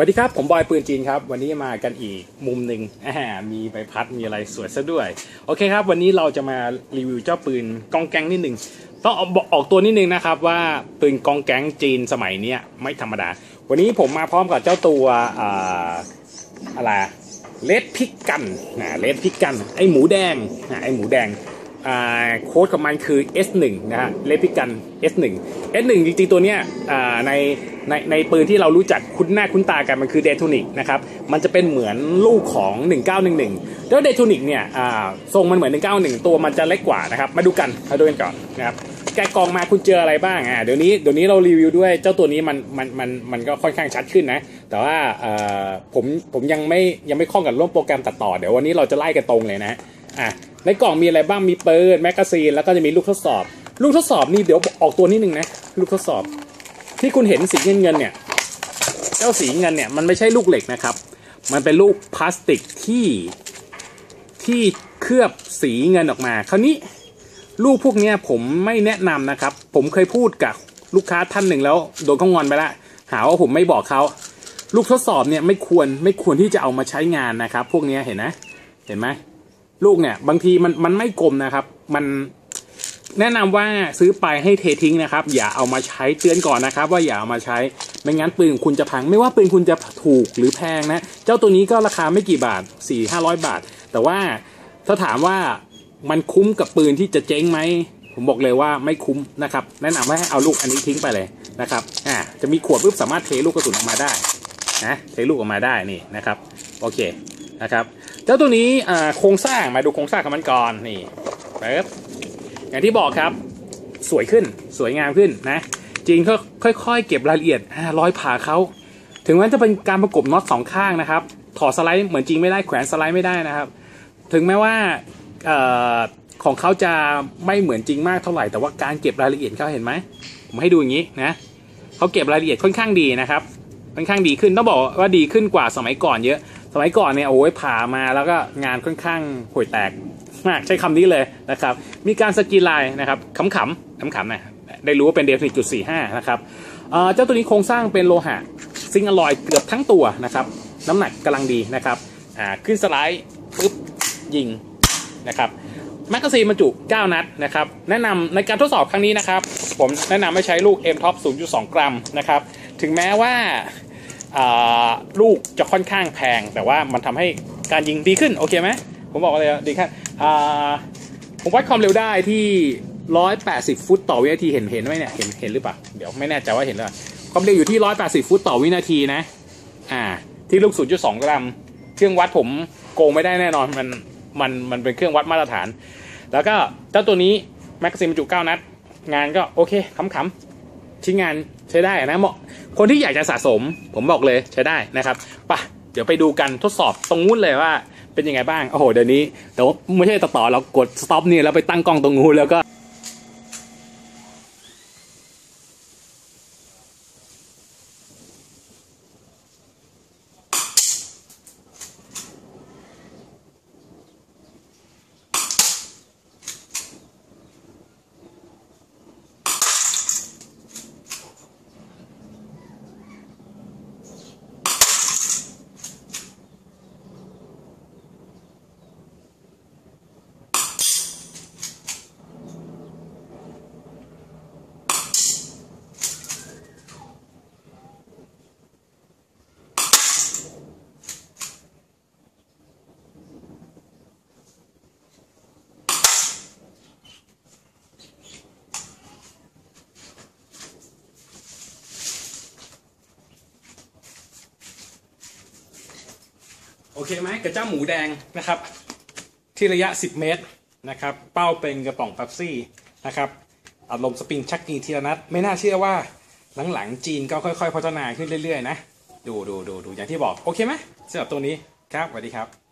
วัสดีครับ ผมบอยปืนจีนครับ วันนี้มากันอีกมุมหนึ่งมีใบพัดมีอะไรสวยซะด้วย โอเคครับ วันนี้เราจะมารีวิวเจ้าปืนกองแกงนิดหนึ่งต้องเอออกตัวนิดนึงนะครับว่าปืนกองแกงจีนสมัยเนี้ยไม่ธรรมดา วันนี้ผมมาพร้อมกับเจ้าตัวออะไรเลดพิกกันนะเลดพิกกัน ไอหมูแดงนะไอหมูแดง โค้ดของมันคือ S1 นะฮะเลปิกัน S1 S1 จริงๆตัวเนี้ยในในในปืนที่เรารู้จักคุ้นหน้าคุ้นตากันมันคือเดทูนิกนะครับมันจะเป็นเหมือนลูกของ 1911 แล้วเดทูนิกเนี่ยทรงมันเหมือน 191 ตัวมันจะเล็กกว่านะครับมาดูกันมาดูกันก่อนนะครับแกะกล่องมาคุณเจออะไรบ้างอ่าเดี๋ยวนี้เดี๋ยวนี้เรารีวิวด้วยเจ้าตัวนี้มันมันมันมันก็ค่อนข้างชัดขึ้นนะ แต่ว่าอ่าผมผมยังไม่ยังไม่คล่องกับร่วมโปรแกรมตัดต่อเดี๋ยววันนี้เราจะไล่กันตรงเลยนะอะ ในกล่องมีอะไรบ้างมีเปิดแมกกาซีนแล้วก็จะมีลูกทดสอบ ลูกทดสอบนี่เดี๋ยวออกตัวนิดนึงนะลูกทดสอบ ที่คุณเห็นสีเงินเงินเนี่ยเจ้าสีเงินเนี่ยมันไม่ใช่ลูกเหล็กนะครับ มันเป็นลูกพลาสติกที่ที่เคลือบสีเงินออกมา คราวนี้ลูกพวกเนี้ยผมไม่แนะนำนะครับ ผมเคยพูดกับลูกค้าท่านหนึ่งแล้วโดนเขางอนไปละหาว่าผมไม่บอกเขาลูกทดสอบเนี่ยไม่ควรไม่ควรที่จะเอามาใช้งานนะครับ พวกนี้เห็นไหมเห็นไหม ลูกเนี่ย บางทีมันมันไม่กลมนะครับ มันแนะนำว่าซื้อไปให้เททิ้งนะครับ อย่าเอามาใช้เตือนก่อนนะครับ ว่าอย่าเอามาใช้ไม่งั้นปืนของคุณจะพัง ไม่ว่าปืนคุณจะถูกหรือแพงนะ เจ้าตัวนี้ก็ราคาไม่กี่บาท4 5 0 0บาท แต่ว่าถ้าถามว่ามันคุ้มกับปืนที่จะเจ๊งไหมผมบอกเลยว่าไม่คุ้มนะครับ แนะนำให้เอาลูกอันนี้ทิ้งไปเลยนะครับอ่าจะมีขวดปุ๊บสามารถเทลูกกระสุนออกมาได้นะเทลูกออกมาได้นี่นะครับ โอเคนะครับ เจ้าตัวนี้โครงสร้างมาดูโครงสร้างของมันก่อนนี่ปึ๊บอย่างที่บอกครับ สวยขึ้นสวยงามขึ้นนะจริงก็ค่อยๆ เก็บรายละเอียดรอยผ่าเขาถึงแม้จะเป็นการประกบน็อตสองข้างนะครับ ถอดสไลด์เหมือนจริงไม่ได้แขวนสไลด์ไม่ได้นะครับ ถึงแม้ว่าอของเขาจะไม่เหมือนจริงมากเท่าไหร่แต่ว่าการเก็บรายละเอียดเขาเห็นไหมผมให้ดูอย่างนี้นะเขาเก็บรายละเอียดค่อนข้างดีนะครับค่อนข้างดีขึ้นต้องบอกว่าดีขึ้นกว่าสมัยก่อนเยอะ มัยก่อนเนี่ยโอ้ยผ่ามาแล้วก็งานค่อนข้างห่วยแตกมากใช้คำนี้เลยนะครับ มีการสกีไลน์นะครับขำๆขำๆนะได้รู้ว่าเป็นเดฟนิจุดสี่ห้านะครับเจ้าตัวนี้โครงสร้างเป็นโลหะซิงอลอยเกือบทั้งตัวนะครับ น้ำหนักกำลังดีนะครับขึ้นสไลด์ปุ๊บยิงนะครับแมกกาซีนบรรจุ 9 นัดนะครับ แนะนำในการทดสอบครั้งนี้นะครับ ผมแนะนำให้ใช้ลูก M Top 0.2 กรัมนะครับ ถึงแม้ว่า ลูกจะค่อนข้างแพง แต่ว่ามันทำให้การยิงดีขึ้น โอเคไหมผมบอกเลยดีครับผมวัดความเร็วได้ที่ 180 ฟุตต่อวินาทีเห็นเห็นไหมเนี่ยเห็นเห็นหรือเปล่าเดี๋ยวไม่แน่ใจว่าเห็นหรือเปล่าความเร็วอยู่ที่ 180 ฟุตต่อวินาทีนะอ่าที่ลูก 0.2 กรัม เครื่องวัดผมโกงไม่ได้แน่นอนมันมันมันเป็นเครื่องวัดมาตรฐาน แล้วก็เจ้าตัวนี้แม็กซิมจุ9นัด งานก็โอเคขำๆชิ้นงาน ใช้ได้นะเหมาะคนที่อยากจะสะสมผมบอกเลยใช้ได้นะครับปะเดี๋ยวไปดูกันทดสอบตรงนู้นเลยว่าเป็นยังไงบ้างโอ้โหเดี๋ยวนี้แต่ว่าไม่ใช่ต่อต่อเรากดสต็อปนี่แล้วไปตั้งกล้องตรงนู้นแล้วก็ โอเคไหมกระเจ้าหมูแดงนะครับ ที่ระยะ 10 เมตรนะครับ เป้าเป็นกระป๋องเป๊ปซี่นะครับอารมณ์สปริงชักกีทีละนัด ไม่น่าเชื่อว่าหลังๆจีนก็ค่อยๆ พัฒนาขึ้นเรื่อยๆ นะ ดูดูดูดูอย่างที่บอก โอเคไหมสำหรับตัวนี้ครับสวัสดีครับ